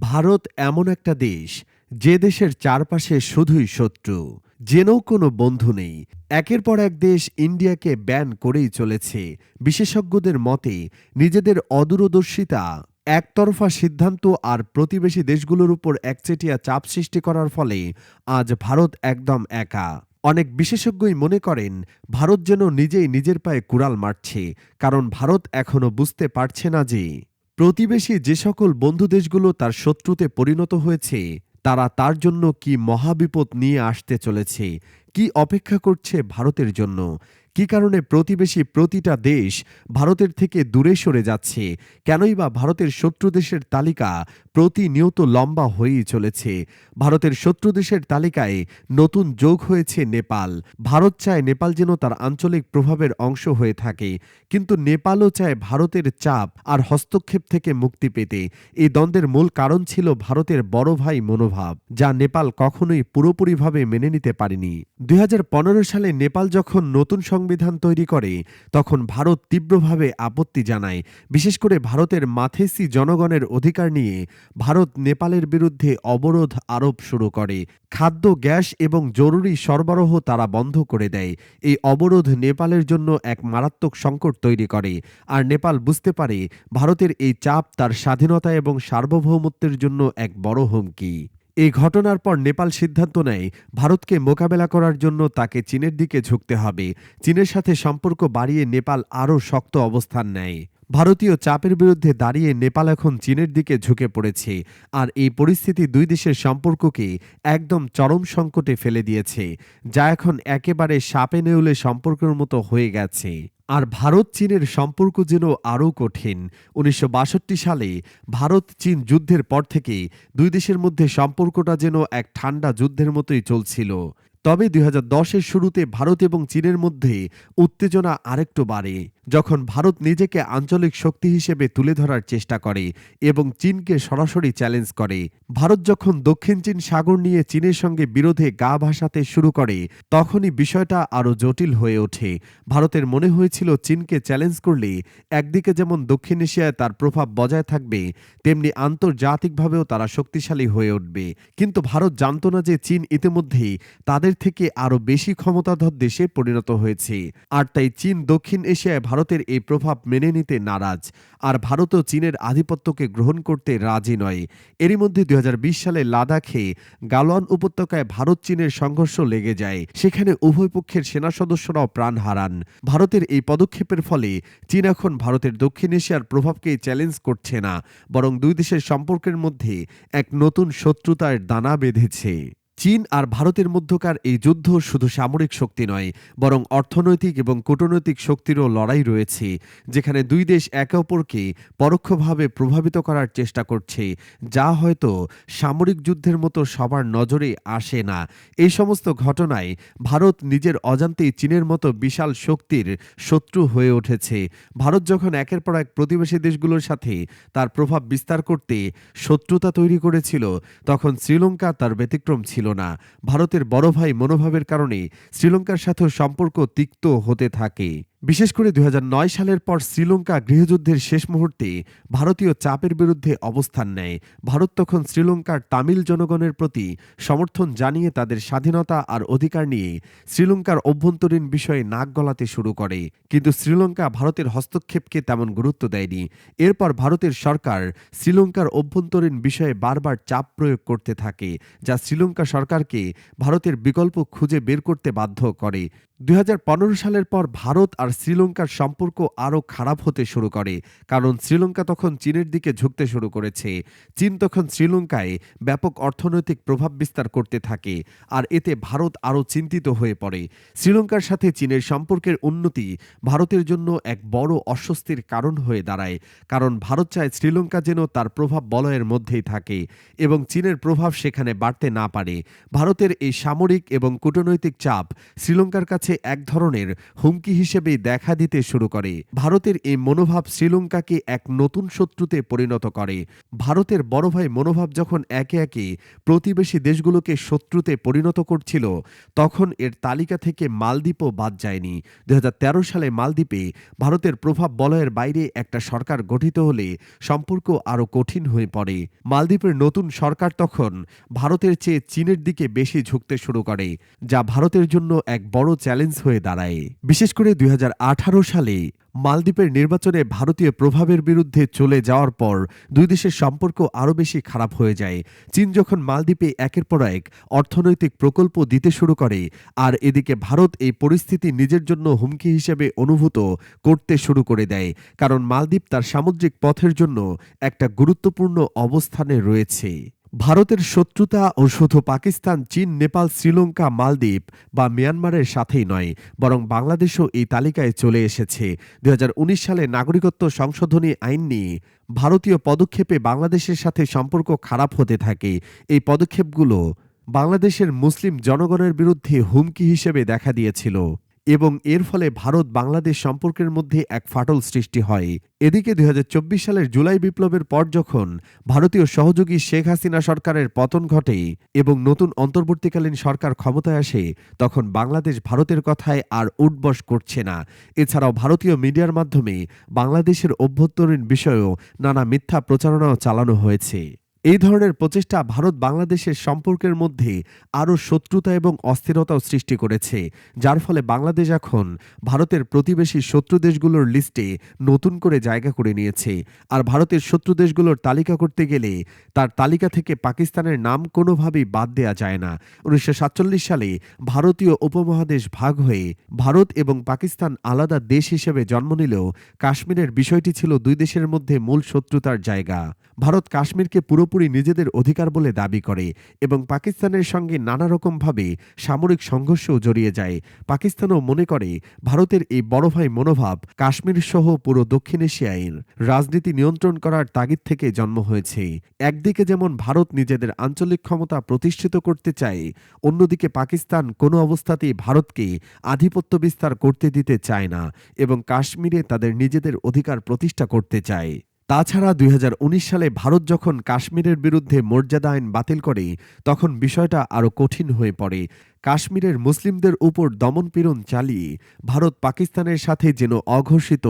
ভারত এমন একটা দেশ, যে দেশের চারপাশে শুধুই শত্রু জেনেও কোনো বন্ধু নেই। একের পর এক দেশ ইন্ডিয়াকে ব্যান করেই চলেছে। বিশেষজ্ঞদের মতে, নিজেদের অদূরদর্শিতা, একতরফা সিদ্ধান্ত আর প্রতিবেশী দেশগুলোর উপর একচেটিয়া চাপ সৃষ্টি করার ফলে আজ ভারত একদম একা। অনেক বিশেষজ্ঞই মনে করেন, ভারত যেন নিজেই নিজের পায়ে কুড়াল মারছে, কারণ ভারত এখনও বুঝতে পারছে না যে প্রতিবেশী যে সকল বন্ধু দেশগুলো তার শত্রুতে পরিণত হয়েছে, তারা তার জন্য কি মহাবিপদ নিয়ে আসতে চলেছে, কি অপেক্ষা করছে ভারতের জন্য কি কারণে প্রতিবেশী প্রতিটা দেশ ভারতের থেকে দূরে সরে যাচ্ছে? কেনই বা ভারতের শত্রু দেশের তালিকা প্রতিনিয়ত লম্বা হয়েই চলেছে? ভারতের শত্রু দেশের তালিকায় নতুন যোগ হয়েছে নেপাল। ভারত চায় নেপাল যেন তার আঞ্চলিক প্রভাবের অংশ হয়ে থাকে। কিন্তু নেপালও চায় ভারতের চাপ আর হস্তক্ষেপ থেকে মুক্তি পেতে। এই দ্বন্দ্বের মূল কারণ ছিল ভারতের বড় ভাই মনোভাব, যা নেপাল কখনোই পুরোপুরিভাবে মেনে নিতে পারেনি। দু হাজার পনেরো সালে নেপাল যখন নতুন সংবিধান তৈরি করে, তখন ভারত তীব্রভাবে আপত্তি জানায়। বিশেষ করে ভারতের মাথেসি জনগণের অধিকার নিয়ে ভারত নেপালের বিরুদ্ধে অবরোধ আরোপ শুরু করে। খাদ্য, গ্যাস এবং জরুরি সরবরাহ তারা বন্ধ করে দেয়। এই অবরোধ নেপালের জন্য এক মারাত্মক সংকট তৈরি করে। আর নেপাল বুঝতে পারে, ভারতের এই চাপ তার স্বাধীনতা এবং সার্বভৌমত্বের জন্য এক বড় হুমকি। এই ঘটনার পর নেপাল সিদ্ধান্ত নেয়, ভারতকে মোকাবেলা করার জন্য তাকে চীনের দিকে ঝুঁকতে হবে। চীনের সাথে সম্পর্ক বাড়িয়ে নেপাল আরও শক্ত অবস্থান নেয়। ভারতীয় চাপের বিরুদ্ধে দাঁড়িয়ে নেপাল এখন চীনের দিকে ঝুঁকে পড়েছে, আর এই পরিস্থিতি দুই দেশের সম্পর্ককে একদম চরম সংকটে ফেলে দিয়েছে, যা এখন একেবারে সাপে নেউলে সম্পর্কের মতো হয়ে গেছে। আর ভারত চীনের সম্পর্ক যেন আরও কঠিন, উনিশশো বাষট্টি সালে ভারত চীন যুদ্ধের পর থেকে দুই দেশের মধ্যে সম্পর্কটা যেন এক ঠান্ডা যুদ্ধের মতোই চলছিল। তবে দুই হাজার শুরুতে ভারত এবং চীনের মধ্যে উত্তেজনা আরেকটু বাড়ে। যখন ভারত নিজেকে আঞ্চলিক শক্তি হিসেবে তুলে ধরার চেষ্টা করে এবং চীনকে সরাসরি চ্যালেঞ্জ করে, ভারত যখন দক্ষিণ চীন সাগর নিয়ে চীনের সঙ্গে বিরোধে গা ভাসাতে শুরু করে, তখনই বিষয়টা আরও জটিল হয়ে ওঠে। ভারতের মনে হয়েছিল চীনকে চ্যালেঞ্জ করলে একদিকে যেমন দক্ষিণ এশিয়ায় তার প্রভাব বজায় থাকবে, তেমনি আন্তর্জাতিকভাবেও তারা শক্তিশালী হয়ে উঠবে। কিন্তু ভারত জানত না যে চীন ইতিমধ্যেই তাদের থেকে আরও বেশি ক্ষমতাধর দেশে পরিণত হয়েছে। আর তাই চীন দক্ষিণ এশিয়ায় ভারতের এই প্রভাব মেনে নিতে নারাজ। আর ভারতও চীনের আধিপত্যকে গ্রহণ করতে রাজি নয়। এরই মধ্যে দু হাজার বিশ সালে লাদাখে গালোয়ান উপত্যকায় ভারত চীনের সংঘর্ষ লেগে যায়। সেখানে উভয় পক্ষের সেনা সদস্যরাও প্রাণ হারান। ভারতের এই পদক্ষেপের ফলে চীন এখন ভারতের দক্ষিণ এশিয়ার প্রভাবকে চ্যালেঞ্জ করছে না, বরং দুই দেশের সম্পর্কের মধ্যে এক নতুন শত্রুতার দানা বেঁধেছে। চীন আর ভারতের মধ্যকার এই যুদ্ধ শুধু সামরিক শক্তি নয়, বরং অর্থনৈতিক এবং কূটনৈতিক শক্তিরও লড়াই রয়েছে, যেখানে দুই দেশ একে অপরকে পরোক্ষভাবে প্রভাবিত করার চেষ্টা করছে, যা হয়তো সামরিক যুদ্ধের মতো সবার নজরে আসে না। এই সমস্ত ঘটনায় ভারত নিজের অজান্তেই চীনের মতো বিশাল শক্তির শত্রু হয়ে উঠেছে। ভারত যখন একের পর এক প্রতিবেশী দেশগুলোর সাথে তার প্রভাব বিস্তার করতে শত্রুতা তৈরি করেছিল, তখন শ্রীলঙ্কা তার ব্যতিক্রম ছিল না। ভারতের বড় ভাই মনোভাবের কারণে শ্রীলঙ্কার সাথেও সম্পর্ক তিক্ত হতে থাকে। বিশেষ করে দু হাজার নয় সালের পর শ্রীলঙ্কা গৃহযুদ্ধের শেষ মুহূর্তে ভারতীয় চাপের বিরুদ্ধে অবস্থান নেয়। ভারত তখন শ্রীলঙ্কার তামিল জনগণের প্রতি সমর্থন জানিয়ে তাদের স্বাধীনতা আর অধিকার নিয়ে শ্রীলঙ্কার অভ্যন্তরীণ বিষয়ে নাক গলাতে শুরু করে। কিন্তু শ্রীলঙ্কা ভারতের হস্তক্ষেপকে তেমন গুরুত্ব দেয়নি। এরপর ভারতের সরকার শ্রীলঙ্কার অভ্যন্তরীণ বিষয়ে বারবার চাপ প্রয়োগ করতে থাকে, যা শ্রীলঙ্কা সরকারকে ভারতের বিকল্প খুঁজে বের করতে বাধ্য করে। দুই হাজার পনেরো সালের পর ভারত আর শ্রীলঙ্কার সম্পর্ক আরও খারাপ হতে শুরু করে, কারণ শ্রীলঙ্কা তখন চীনের দিকে ঝুঁকতে শুরু করেছে। চীন তখন শ্রীলঙ্কায় ব্যাপক অর্থনৈতিক প্রভাব বিস্তার করতে থাকে, আর এতে ভারত আরও চিন্তিত হয়ে পড়ে। শ্রীলঙ্কার সাথে চীনের সম্পর্কের উন্নতি ভারতের জন্য এক বড় অস্বস্তির কারণ হয়ে দাঁড়ায়, কারণ ভারত চায় শ্রীলঙ্কা যেন তার প্রভাব বলয়ের মধ্যেই থাকে এবং চীনের প্রভাব সেখানে বাড়তে না পারে। ভারতের এই সামরিক এবং কূটনৈতিক চাপ শ্রীলঙ্কার কাছে কাছে এক ধরনের হুমকি হিসেবে দেখা দিতে শুরু করে। ভারতের এই মনোভাব শ্রীলঙ্কাকে এক নতুন শত্রুতে পরিণত করে। ভারতের বড় ভাই মনোভাব যখন একে একে প্রতিবেশী দেশগুলোকে শত্রুতে পরিণত করছিল, তখন এর তালিকা থেকে মালদ্বীপও বাদ যায়নি। দু হাজার তেরো সালে মালদ্বীপে ভারতের প্রভাব বলয়ের বাইরে একটা সরকার গঠিত হলে সম্পর্ক আরও কঠিন হয়ে পড়ে। মালদ্বীপের নতুন সরকার তখন ভারতের চেয়ে চীনের দিকে বেশি ঝুঁকতে শুরু করে, যা ভারতের জন্য এক বড় চ্যালেঞ্জ হয়ে দাঁড়ায়। বিশেষ করে দুই হাজার আঠারো সালে মালদ্বীপের নির্বাচনে ভারতীয় প্রভাবের বিরুদ্ধে চলে যাওয়ার পর দুই দেশের সম্পর্ক আরও বেশি খারাপ হয়ে যায়। চীন যখন মালদ্বীপে একের পর এক অর্থনৈতিক প্রকল্প দিতে শুরু করে আর এদিকে ভারত এই পরিস্থিতি নিজের জন্য হুমকি হিসেবে অনুভূত করতে শুরু করে দেয়, কারণ মালদ্বীপ তার সামুদ্রিক পথের জন্য একটা গুরুত্বপূর্ণ অবস্থানে রয়েছে। ভারতের শত্রুতা ও শুধু পাকিস্তান, চীন, নেপাল, শ্রীলঙ্কা, মালদ্বীপ বা মিয়ানমারের সাথেই নয়, বরং বাংলাদেশও এই তালিকায় চলে এসেছে। দু হাজার উনিশ সালে নাগরিকত্ব সংশোধনী আইন নিয়ে ভারতীয় পদক্ষেপে বাংলাদেশের সাথে সম্পর্ক খারাপ হতে থাকে। এই পদক্ষেপগুলো বাংলাদেশের মুসলিম জনগণের বিরুদ্ধে হুমকি হিসেবে দেখা দিয়েছিল। এবং এর ফলে ভারত বাংলাদেশ সম্পর্কের মধ্যে এক ফাটল সৃষ্টি হয়। এদিকে দুই সালের জুলাই বিপ্লবের পর যখন ভারতীয় সহযোগী শেখ হাসিনা সরকারের পতন ঘটে এবং নতুন অন্তর্বর্তীকালীন সরকার ক্ষমতায় আসে, তখন বাংলাদেশ ভারতের কথায় আর উঠবস করছে না। এছাড়াও ভারতীয় মিডিয়ার মাধ্যমে বাংলাদেশের অভ্যন্তরীণ বিষয়েও নানা মিথ্যা প্রচারণাও চালানো হয়েছে। এই ধরনের প্রচেষ্টা ভারত বাংলাদেশের সম্পর্কের মধ্যে আরও শত্রুতা এবং অস্থিরতাও সৃষ্টি করেছে, যার ফলে বাংলাদেশ এখন ভারতের প্রতিবেশী শত্রু দেশগুলোর লিস্টে নতুন করে জায়গা করে নিয়েছে। আর ভারতের শত্রু দেশগুলোর তালিকা করতে গেলে তার তালিকা থেকে পাকিস্তানের নাম কোনোভাবেই বাদ দেওয়া যায় না। উনিশশো সাতচল্লিশ সালে ভারতীয় উপমহাদেশ ভাগ হয়ে ভারত এবং পাকিস্তান আলাদা দেশ হিসেবে জন্ম নিলেও কাশ্মীরের বিষয়টি ছিল দুই দেশের মধ্যে মূল শত্রুতার জায়গা। ভারত কাশ্মীরকে পুরোপুরি নিজেদের অধিকার বলে দাবি করে এবং পাকিস্তানের সঙ্গে নানা রকমভাবে সামরিক সংঘর্ষও জড়িয়ে যায়। পাকিস্তানও মনে করে ভারতের এই বড় ভাই মনোভাব কাশ্মীর সহ পুরো দক্ষিণ এশিয়ায় রাজনীতি নিয়ন্ত্রণ করার তাগিদ থেকে জন্ম হয়েছে। একদিকে যেমন ভারত নিজেদের আঞ্চলিক ক্ষমতা প্রতিষ্ঠিত করতে চায়, অন্যদিকে পাকিস্তান কোনো অবস্থাতেই ভারতকে আধিপত্য বিস্তার করতে দিতে চায় না এবং কাশ্মীরে তাদের নিজেদের অধিকার প্রতিষ্ঠা করতে চায়। তাছাড়া দুই হাজার উনিশ সালে ভারত যখন কাশ্মীরের বিরুদ্ধে মর্যাদা আইন বাতিল করে, তখন বিষয়টা আরও কঠিন হয়ে পড়ে। কাশ্মীরের মুসলিমদের উপর দমনপীড়ন চালিয়ে ভারত পাকিস্তানের সাথে যেন অঘোষিত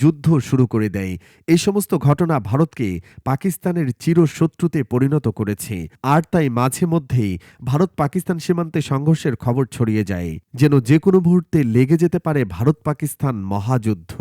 যুদ্ধ শুরু করে দেয়। এই সমস্ত ঘটনা ভারতকে পাকিস্তানের চিরশত্রুতে পরিণত করেছে। আর তাই মাঝে মধ্যেই ভারত পাকিস্তান সীমান্তে সংঘর্ষের খবর ছড়িয়ে যায়, যেন যে কোনো মুহূর্তে লেগে যেতে পারে ভারত পাকিস্তান মহাযুদ্ধ।